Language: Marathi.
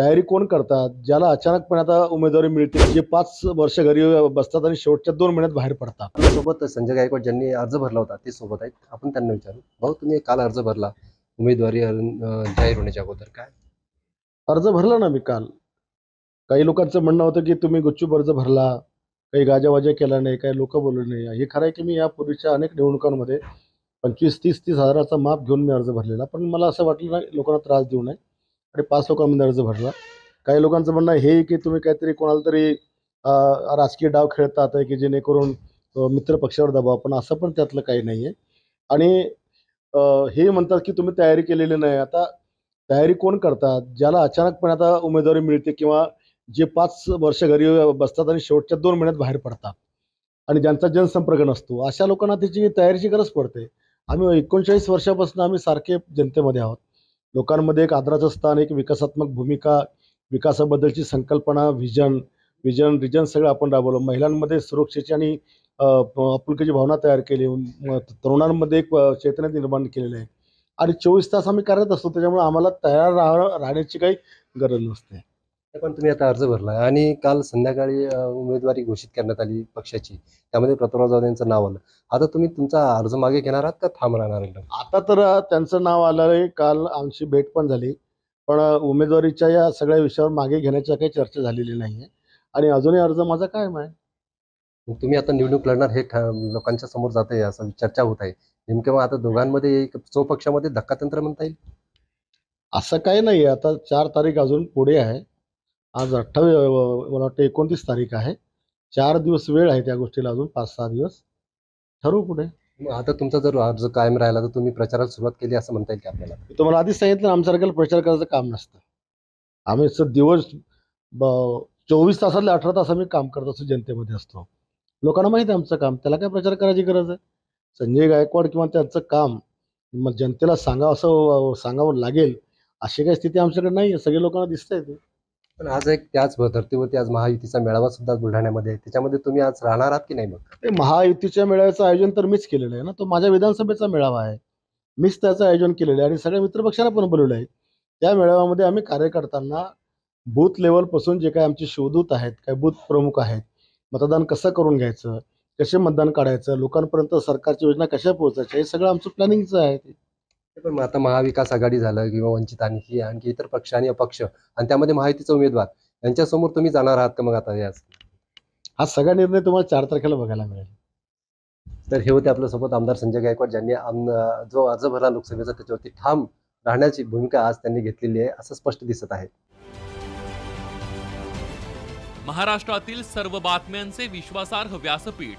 तयारी कोण करतात ज्याला अचानकपणे आता उमेदवारी मिळते जे पाच वर्ष घरी बसतात आणि शेवटच्या दोन महिन्यात बाहेर पडतात? आपल्यासोबत संजय गायकवाड ज्यांनी अर्ज भरला होता ते सोबत आहेत. आपण त्यांना विचारू. भाऊ तुम्ही काल अर्ज भरला. उमेदवारी जाहीर होण्याच्या अगोदर काय? अर्ज भरला ना मी काल. काही लोकांचं म्हणणं होतं की तुम्ही गुच्चूप अर्ज भरला काही गाजावाजा केला नाही काही लोक बोलले नाही. हे खरं आहे की मी यापूर्वीच्या अनेक निवडणुकांमध्ये पंचवीस तीस तीस हजाराचा माप घेऊन मी अर्ज भरलेला पण मला असं वाटलं नाही लोकांना त्रास देऊ नये. आणि पाच लोकांमध्ये अर्ज भरला. काही लोकांचं म्हणणं हे आहे की तुम्ही काहीतरी कोणाला तरी राजकीय डाव खेळतात आहे की जेणेकरून मित्र पक्षावर दबाव. पण असं पण त्यातलं काही नाही आहे. आणि हे म्हणतात की तुम्ही तयारी केलेली नाही. आता तयारी कोण करतात? ज्याला अचानकपणे आता उमेदवारी मिळते किंवा जे पाच वर्ष घरी बसतात आणि शेवटच्या दोन महिन्यात बाहेर पडतात आणि ज्यांचा जनसंपर्क नसतो अशा लोकांना त्याची तयारीची गरज पडते. आम्ही एकोणचाळीस वर्षापासून आम्ही सारखे जनतेमध्ये आहोत. लोकांमध्ये एक आदराचं स्थान एक विकासात्मक भूमिका विकासाबद्दलची संकल्पना व्हिजन विजन रिजन सगळं आपण राबवलं. महिलांमध्ये सुरक्षेची आणि आपुलकीची भावना तयार केली. तरुणांमध्ये एक चैतन्य निर्माण केलेलं आहे. आणि चोवीस तास आम्ही करत असतो. त्याच्यामुळे आम्हाला तयार राह राहण्याची काही गरज नसते. पण तुम्ही आता अर्ज भरला आणि काल संध्याकाळी उमेदवारी घोषित करण्यात आली पक्षाची. त्यामध्ये प्रतापराव जाधव यांचं नाव आलं. आता तुम्ही तुमचा अर्ज मागे घेणार आहात का थांब राहणार? आता तर त्यांचं नाव आलं आहे. काल आमची भेट पण झाली. पण उमेदवारीच्या या सगळ्या विषयावर मागे घेण्याच्या काही चर्चा झालेली नाही आहे आणि अजूनही अर्ज माझा कायम आहे. मग तुम्ही आता निवडणूक लढणार हे लोकांच्या समोर जात आहे असं चर्चा होत आहे. नेमकं मग आता दोघांमध्ये एक स्वपक्षामध्ये धक्कातंत्र म्हणता येईल? असं काही नाही आता चार तारीख अजून पुढे आहे. आज अठ्ठावीस मला वाटतं एकोणतीस तारीख आहे. चार दिवस वेळ आहे त्या गोष्टीला अजून पाच सहा दिवस. ठरवू पुढे. मग आता तुमचा जर अर्ज कायम राहिला तर तुम्ही प्रचाराला सुरुवात केली असं म्हणता येईल की आपल्याला? मी तुम्हाला आधीच सांगितलं ना, आमच्यासारख्याला प्रचार करायचं काम नसतं. आम्ही असं दिवस ब- चोवीस तासातले अठरा तास आम्ही काम करत असतो जनतेमध्ये असतो. लोकांना माहिती आहे आमचं काम. त्याला काय प्रचार करायची गरज आहे? संजय गायकवाड किंवा त्यांचं काम मग जनतेला सांगावं असं सांगावं लागेल अशी काही स्थिती आमच्याकडे नाही आहे सगळे लोकांना दिसतंय ते. पण आज एक त्याच धर्तीवरती आज महायुतीचा मेळावा सुद्धा बुलढाण्यामध्ये आहे. त्याच्यामध्ये तुम्ही आज राहणार आहात की नाही मग? ते महायुतीच्या मेळाव्याचं आयोजन तर मीच केलेलं आहे ना. तो माझ्या विधानसभेचा मेळावा आहे. मीच त्याचं आयोजन केलेलं आहे आणि सगळ्या मित्रपक्षांना पण बोलवलं आहे. त्या मेळाव्यामध्ये आम्ही कार्यकर्त्यांना बूथ लेवलपासून जे काही आमचे शोधूत आहेत काय बूथ प्रमुख आहेत मतदान कसं करून घ्यायचं कसे मतदान काढायचं लोकांपर्यंत सरकारची योजना कशा पोहोचायच्या हे सगळं आमचं प्लॅनिंगचं आहे. ते पण मग आता महाविकास आघाडी झालं किंवा वंचित आणखी आणखी इतर पक्ष आणि अपक्ष आणि त्यामध्ये महायुतीचा उमेदवार यांच्यासमोर तुम्ही जाणार आहात का मग आता याच हा सगळा निर्णय तुम्हाला चार तारखेला बघायला मिळेल. तर हे होते आपल्यासोबत आमदार संजय गायकवाड ज्यांनी आम- जो अर्ज भरला लोकसभेचा त्याच्यावरती ठाम राहण्याची भूमिका आज त्यांनी घेतलेली आहे असं स्पष्ट दिसत आहे. महाराष्ट्रातील सर्व बातम्यांचे विश्वासार्ह व्यासपीठ